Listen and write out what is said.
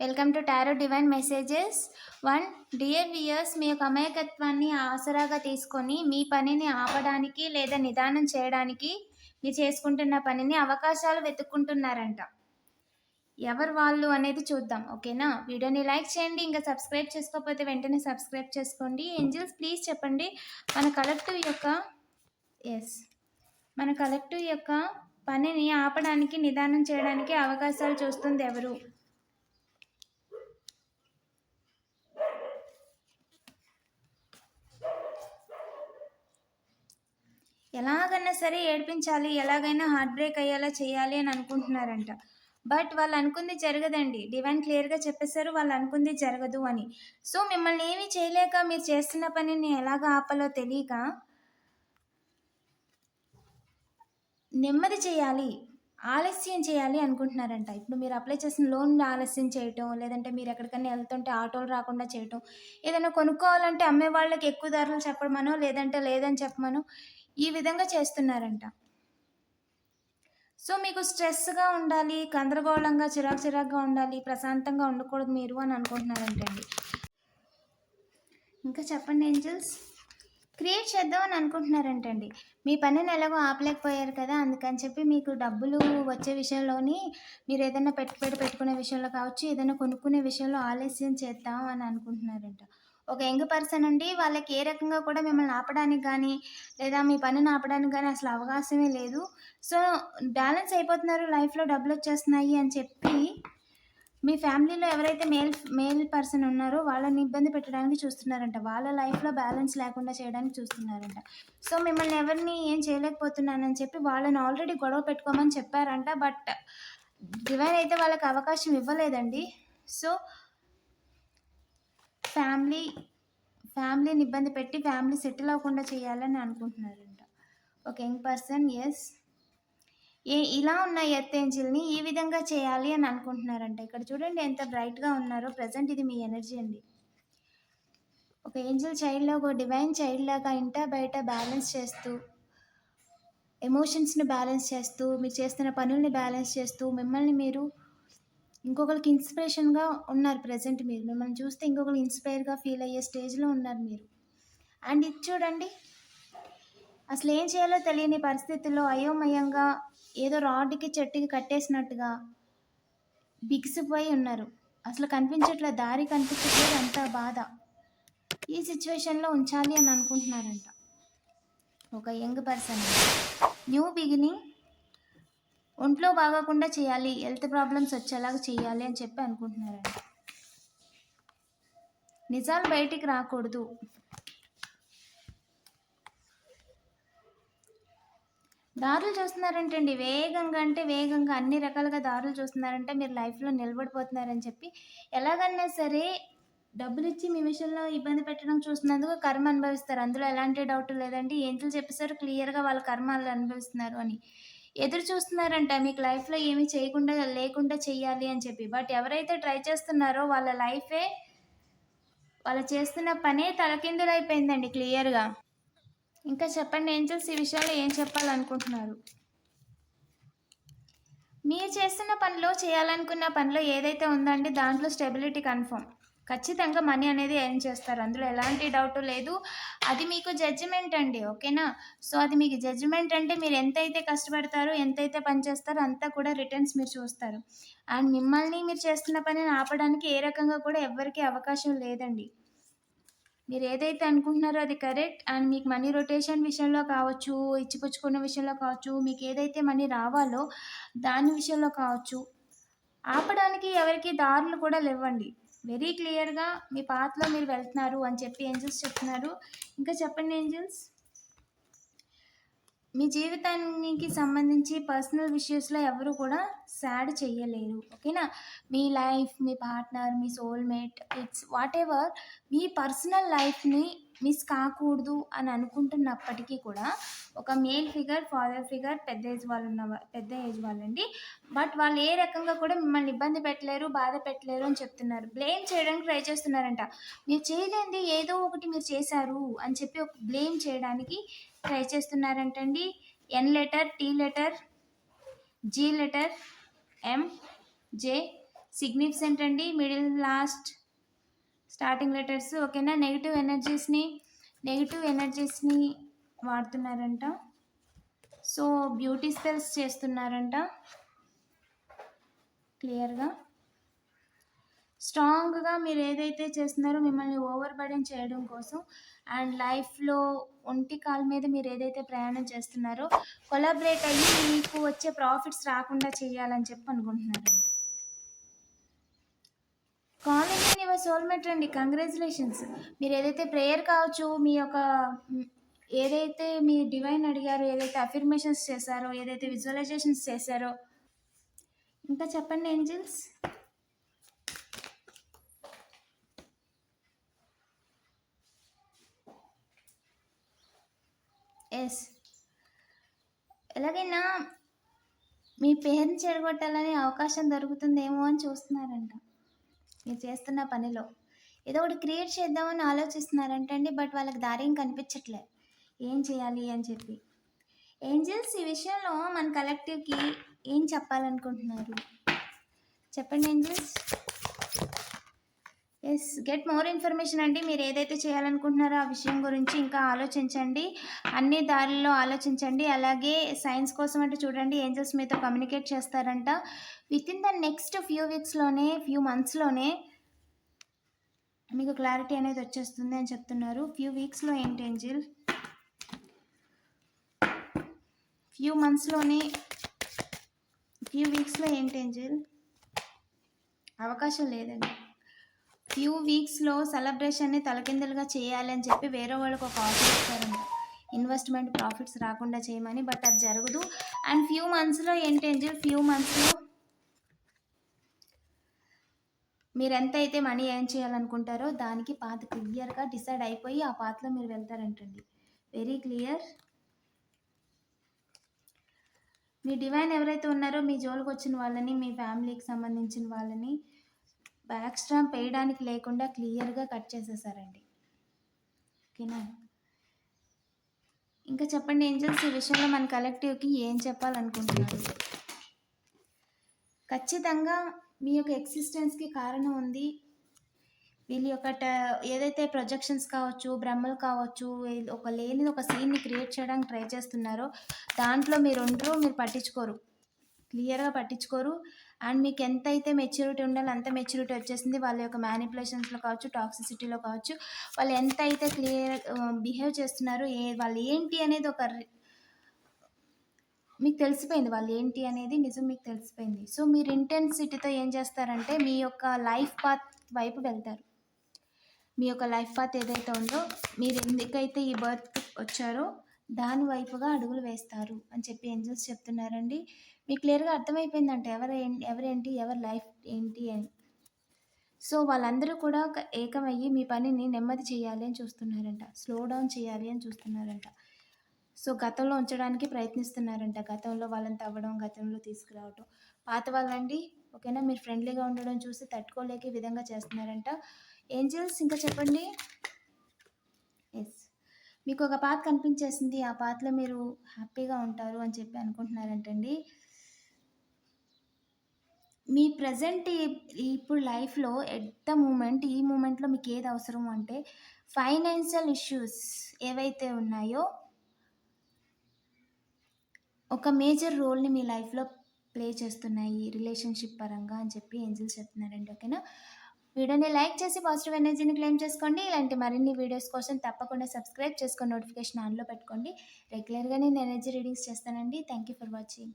Welcome to tarot divine messages one dear viewers మీ యొక్క అమాయకత్వాన్ని ఆసరాగా తీసుకొని మీ పనిని ఆపడానికి లేదా నిదానం చేయడానికి మీరు చేసుకుంటున్న పనిని అవకాశాలు వెతుక్కుంటున్నారంట. ఎవరు వాళ్ళు అనేది చూద్దాం ఓకేనా? వీడియోని లైక్ చేయండి ఇంకా సబ్స్క్రైబ్ చేసుకోకపోతే వెంటనే సబ్స్క్రైబ్ చేసుకోండి. ఏంజిల్స్ ప్లీజ్ చెప్పండి. మన కలెక్టివ్ యొక్క ఎస్ మన కలెక్టివ్ యొక్క పనిని ఆపడానికి నిదానం చేయడానికి అవకాశాలు చూస్తుంది ఎవరు? ఎలాగైనా సరే ఏడిపించాలి ఎలాగైనా హార్ట్ బ్రేక్ అయ్యేలా చేయాలి అని అనుకుంటున్నారంట. బట్ వాళ్ళు అనుకుంది జరగదండి. డివైన్ క్లియర్గా చెప్పేశారు వాళ్ళు అనుకుంది జరగదు అని. సో మిమ్మల్ని ఏమీ చేయలేక మీరు చేస్తున్న పనిని ఎలాగ ఆపాలో తెలియక నెమ్మది చేయాలి ఆలస్యం చేయాలి అనుకుంటున్నారంట. ఇప్పుడు మీరు అప్లై చేసిన లోన్ ఆలస్యం చేయటం లేదంటే మీరు ఎక్కడికైనా వెళ్తుంటే ఆటోలు రాకుండా చేయటం ఏదైనా కొనుక్కోవాలంటే అమ్మే వాళ్ళకి ఎక్కువ ధరలు చెప్పమనో లేదంటే లేదని చెప్పమనో ఈ విధంగా చేస్తున్నారంట. సో మీకు స్ట్రెస్గా ఉండాలి గందరగోళంగా చిరాకు చిరాకుగా ఉండాలి ప్రశాంతంగా ఉండకూడదు మీరు అని అనుకుంటున్నారంటండి ఇంకా చెప్పండి ఏంజల్స్? క్రియేట్ చేద్దాం అని అనుకుంటున్నారంటండి మీ పనిని ఎలాగో ఆపలేకపోయారు కదా అందుకని చెప్పి మీకు డబ్బులు వచ్చే విషయంలోని మీరు ఏదైనా పెట్టుబడి పెట్టుకునే విషయంలో కావచ్చు ఏదైనా కొనుక్కునే విషయంలో ఆలస్యం చేద్దాం అని అనుకుంటున్నారంట. ఒక యంగ్ పర్సన్ అండి వాళ్ళకి ఏ రకంగా కూడా మిమ్మల్ని ఆపడానికి కానీ లేదా మీ పనిని ఆపడానికి కానీ అసలు అవకాశమే లేదు. సో బ్యాలెన్స్ అయిపోతున్నారు లైఫ్లో డబ్బులు వచ్చేస్తున్నాయి అని చెప్పి మీ ఫ్యామిలీలో ఎవరైతే మేల్ మేల్ పర్సన్ ఉన్నారో వాళ్ళని ఇబ్బంది పెట్టడానికి చూస్తున్నారంట. వాళ్ళ లైఫ్లో బ్యాలెన్స్ లేకుండా చేయడానికి చూస్తున్నారంట. సో మిమ్మల్ని ఎవరిని ఏం చేయలేకపోతున్నానని చెప్పి వాళ్ళని ఆల్రెడీ గొడవ పెట్టుకోమని చెప్పారంట. బట్ డివైన్ అయితే వాళ్ళకి అవకాశం ఇవ్వలేదండి. సో ఫ్యామిలీ ఫ్యామిలీని ఇబ్బంది పెట్టి ఫ్యామిలీ సెటిల్ అవ్వకుండా చేయాలని అనుకుంటున్నారంట. ఒక యంగ్ పర్సన్ ఎస్ ఏ ఇలా ఉన్న ఎర్త్ ఏంజిల్ని ఈ విధంగా చేయాలి అని అనుకుంటున్నారంట. ఇక్కడ చూడండి ఎంత బ్రైట్గా ఉన్నారో ప్రజెంట్ ఇది మీ ఎనర్జీ అండి. ఒక ఏంజిల్ చైల్డ్లో ఒక డివైన్ చైల్డ్ లాగా ఇంట బయట బ్యాలెన్స్ చేస్తూ ఎమోషన్స్ని బ్యాలెన్స్ చేస్తూ మీరు చేస్తున్న పనుల్ని బ్యాలెన్స్ చేస్తూ మిమ్మల్ని మీరు ఇంకొకరికి ఇన్స్పిరేషన్గా ఉన్నారు ప్రజెంట్ మీరు. మిమ్మల్ని చూస్తే ఇంకొకరు ఇన్స్పైర్గా ఫీల్ అయ్యే స్టేజ్లో ఉన్నారు మీరు. అండ్ ఇది చూడండి అసలు ఏం చేయాలో తెలియని పరిస్థితుల్లో అయోమయంగా ఏదో రాడ్కి చెట్టుకి కట్టేసినట్టుగా బిగిసిపోయి ఉన్నారు. అసలు కనిపించట్లే దారి కనిపించట్లేదు అంత బాధ. ఈ సిచ్యువేషన్లో ఉంచాలి అని అనుకుంటున్నారంట. ఒక యంగ్ పర్సన్ న్యూ బిగినింగ్ ఒంట్లో బాగోకుండా చేయాలి హెల్త్ ప్రాబ్లమ్స్ వచ్చేలాగా చేయాలి అని చెప్పి అనుకుంటున్నారండి. నిజాలు బయటికి రాకూడదు. దారులు చూస్తున్నారంటండి. వేగంగా అంటే వేగంగా అన్ని రకాలుగా దారులు చూస్తున్నారంటే మీరు లైఫ్లో నిలబడిపోతున్నారని చెప్పి. ఎలాగన్నా సరే డబ్బులు ఇచ్చి మీ విషయంలో ఇబ్బంది పెట్టడం చూసినందుకు కర్మ అనుభవిస్తారు. అందులో ఎలాంటి డౌట్ లేదండి. ఏంటో చెప్పేసారు క్లియర్గా వాళ్ళ కర్మ అనుభవిస్తున్నారు అని. ఎదురు చూస్తున్నారంట. మీకు లైఫ్లో ఏమి చేయకుండా లేకుండా చెయ్యాలి అని చెప్పి. బట్ ఎవరైతే ట్రై చేస్తున్నారో వాళ్ళ లైఫే వాళ్ళు చేస్తున్న పనే తలకిందులైపోయిందండి క్లియర్గా. ఇంకా చెప్పండి ఏంజల్స్ ఈ విషయాల్లో ఏం చెప్పాలనుకుంటున్నారు? మీరు చేస్తున్న పనిలో చేయాలనుకున్న పనిలో ఏదైతే ఉందండి దాంట్లో స్టెబిలిటీ కన్ఫర్మ్. ఖచ్చితంగా మనీ అనేది ఎర్న్ చేస్తారు. అందులో ఎలాంటి డౌట్ లేదు. అది మీకు జడ్జిమెంట్ అండి ఓకేనా? సో అది మీకు జడ్జిమెంట్ అంటే మీరు ఎంతైతే కష్టపడతారో ఎంతైతే పని చేస్తారో అంతా కూడా రిటర్న్స్ మీరు చూస్తారు. అండ్ మిమ్మల్ని మీరు చేస్తున్న పనిని ఆపడానికి ఏ రకంగా కూడా ఎవ్వరికీ అవకాశం లేదండి. మీరు ఏదైతే అనుకుంటున్నారో అది కరెక్ట్. అండ్ మీకు మనీ రొటేషన్ విషయంలో కావచ్చు ఇచ్చిపుచ్చుకున్న విషయంలో కావచ్చు మీకు ఏదైతే మనీ రావాలో దాని విషయంలో కావచ్చు ఆపడానికి ఎవరికి దారులు కూడా లేవండి. వెరీ క్లియర్గా మీ పాత్లో మీరు వెళ్తున్నారు అని చెప్పి ఏంజల్స్ చెప్తున్నారు. ఇంకా చెప్పండి ఏంజల్స్? మీ జీవితానికి సంబంధించి పర్సనల్ విషయస్లో ఎవరు కూడా సాడ్ చేయలేరు ఓకేనా? మీ లైఫ్ మీ పార్ట్నర్ మీ సోల్మేట్ ఇట్స్ వాట్ ఎవర్ మీ పర్సనల్ లైఫ్ని మిస్ కాకూడదు అని అనుకుంటున్నప్పటికీ కూడా ఒక మేల్ ఫిగర్ ఫాదర్ ఫిగర్ పెద్ద ఏజ్ వాళ్ళు ఉన్న పెద్ద ఏజ్ వాళ్ళండి. బట్ వాళ్ళు ఏ రకంగా కూడా మిమ్మల్ని ఇబ్బంది పెట్టలేరు బాధ పెట్టలేరు అని చెప్తున్నారు. బ్లేమ్ చేయడానికి ట్రై చేస్తున్నారంట. మీరు చేయలేంది ఏదో ఒకటి మీరు చేశారు అని చెప్పి ఒక బ్లేమ్ చేయడానికి try చేస్తున్నారంటండి. N letter T letter G letter M J significant అండి మిడిల్ లాస్ట్ స్టార్టింగ్ లెటర్స్ ఓకేనా నెగిటివ్ ఎనర్జీస్ని నెగిటివ్ ఎనర్జీస్ని వాడుతున్నారంట. సో బ్యూటీ స్పెల్స్ చేస్తున్నారంట. క్లియర్గా స్ట్రాంగ్గా మీరు ఏదైతే చేస్తున్నారో మిమ్మల్ని ఓవర్ బర్డెన్ చేయడం కోసం అండ్ లైఫ్లో ఒంటి కాల మీద మీరు ఏదైతే ప్రయాణం చేస్తున్నారో కొలాబరేట్ అయ్యి మీకు వచ్చే ప్రాఫిట్స్ రాకుండా చేయాలని చెప్పి అనుకుంటున్నారంట. కాలేజ్ ఇన్ యువర్ సోల్మేట్ అండి కంగ్రాచులేషన్స్. మీరు ఏదైతే ప్రేయర్ కావచ్చు మీ యొక్క ఏదైతే మీ డివైన్ అడిగారో ఏదైతే అఫిర్మేషన్స్ చేశారో ఏదైతే విజువలైజేషన్స్ చేశారో. ఇంకా చెప్పండి ఏంజిల్స్? ఎస్. ఎలాగైనా మీ పేరుని చెడగొట్టాలని అవకాశం దొరుకుతుందేమో అని చూస్తున్నారంట. మీరు చేస్తున్న పనిలో. ఏదో ఒకటి క్రియేట్ చేద్దామని ఆలోచిస్తున్నారంటండి బట్ వాళ్ళకి దారి ఏం కనిపించట్లే. ఏం చేయాలి అని చెప్పి. ఏంజల్స్ ఈ విషయంలో మన కలెక్టివ్కి ఏం చెప్పాలనుకుంటున్నారు? చెప్పండి angels. Yes get more information అండి. మీరు ఏదైతే చేయాలనుకుంటున్నారో ఆ విషయం గురించి ఇంకా ఆలోచించండి. అన్ని దారిలో ఆలోచించండి. అలాగే సైన్స్ కోసం అంటే చూడండి. ఏంజల్స్ మీతో కమ్యూనికేట్ చేస్తారంట. With in the next few వీక్స్లోనే few మంత్స్లోనే మీకు క్లారిటీ అనేది వచ్చేస్తుంది అని చెప్తున్నారు. ఫ్యూ వీక్స్లో ఏంటి ఏంజిల్? ఫ్యూ మంత్స్లోనే ఫ్యూ వీక్స్లో ఏంటి ఏంజిల్? అవకాశం లేదండి. ఫ్యూ వీక్స్లో సెలబ్రేషన్ని తలకిందులుగా చేయాలని చెప్పి వేరే వాళ్ళకి ఒక ఆఫర్ ఇస్తారంట ఇన్వెస్ట్మెంట్ ప్రాఫిట్స్ రాకుండా చేయమని బట్ అది జరగదు. అండ్ ఫ్యూ మంత్స్లో ఏంటంటే ఫ్యూ మంత్స్లో మీరు ఎంత అయితే మనీ ఏం చేయాలనుకుంటారో దానికి పాత క్లియర్గా డిసైడ్ అయిపోయి ఆ పాత్లో మీరు వెళ్తారంటండి. వెరీ క్లియర్ మీ డివైన్ ఎవరైతే ఉన్నారో మీ జోలికి వచ్చిన వాళ్ళని మీ ఫ్యామిలీకి సంబంధించిన వాళ్ళని బ్యాక్ స్ట్రాంప్ వేయడానికి లేకుండా క్లియర్గా కట్ చేసేసారండి. ఓకేనా? ఇంకా చెప్పండి ఏంజల్స్ ఈ విషయంలో మన కలెక్టివ్కి ఏం చెప్పాలనుకుంటున్నారు? ఖచ్చితంగా మీ యొక్క ఎగ్జిస్టెన్స్కి కారణం ఉంది. వీళ్ళ యొక్క ట ఏదైతే ప్రొజెక్షన్స్ కావచ్చు బ్రహ్మలు కావచ్చు ఒక లేని ఒక సీన్ని క్రియేట్ చేయడానికి ట్రై చేస్తున్నారో దాంట్లో మీరు ఉండరు మీరు పట్టించుకోరు. క్లియర్గా పట్టించుకోరు. అండ్ మీకు ఎంత అయితే మెచ్యూరిటీ ఉండాలో అంత మెచ్యూరిటీ వచ్చేసింది. వాళ్ళ యొక్క మ్యానిపులేషన్స్లో కావచ్చు టాక్సిసిటీలో కావచ్చు వాళ్ళు ఎంత అయితే క్లియర్ బిహేవ్ చేస్తున్నారు ఏ వాళ్ళు ఏంటి అనేది ఒక రి- మీకు తెలిసిపోయింది. వాళ్ళు ఏంటి అనేది నిజం మీకు తెలిసిపోయింది. సో మీరు ఇంటెన్సిటీతో ఏం చేస్తారంటే మీ యొక్క లైఫ్ పాత్ వైపు వెళ్తారు. మీ యొక్క లైఫ్ పాత్ ఏదైతే ఉందో మీరు ఎందుకైతే ఈ బర్త్ వచ్చారో దాని వైపుగా అడుగులు వేస్తారు అని చెప్పి ఏంజల్స్ చెప్తున్నారండి. మీకు క్లియర్గా అర్థమైపోయిందంట ఎవరు ఎవరేంటి ఎవరి లైఫ్ ఏంటి అని. సో వాళ్ళందరూ కూడా ఒక ఏకమయ్యి మీ పనిని నెమ్మది చేయాలి అని చూస్తున్నారంట. స్లో డౌన్ చేయాలి అని చూస్తున్నారంట. సో గతంలో ఉంచడానికి ప్రయత్నిస్తున్నారంట. గతంలో వాళ్ళని తవ్వడం గతంలో తీసుకురావడం పాత వాళ్ళండి ఓకేనా? మీరు ఫ్రెండ్లీగా ఉండడం చూసి తట్టుకోలేక విధంగా చేస్తున్నారంట. ఏంజల్స్ ఇంకా చెప్పండి. ఎస్ మీకు ఒక పాత కనిపించేసింది. ఆ పాతలో మీరు హ్యాపీగా ఉంటారు అని చెప్పి అనుకుంటున్నారంటండి. మీ ప్రజెంట్ ఇప్పుడు లైఫ్లో ఎట్ ద మూమెంట్ ఈ మూమెంట్లో మీకు ఏది అవసరం అంటే ఫైనాన్షియల్ ఇష్యూస్ ఏవైతే ఉన్నాయో ఒక మేజర్ రోల్ని మీ లైఫ్లో ప్లే చేస్తున్నాయి. రిలేషన్షిప్ పరంగా అని చెప్పి ఏంజిల్స్ చెప్తున్నారండి. ఓకేనా? వీడియోని లైక్ చేసి పాజిటివ్ ఎనర్జీని క్లెయిమ్ చేసుకోండి. ఇలాంటి మరిన్ని వీడియోస్ కోసం తప్పకుండా సబ్స్క్రైబ్ చేసుకొని నోటిఫికేషన్ ఆన్లో పెట్టుకోండి. రెగ్యులర్గా నేను ఎనర్జీ రీడింగ్స్ చేస్తానండి. Thank you for watching.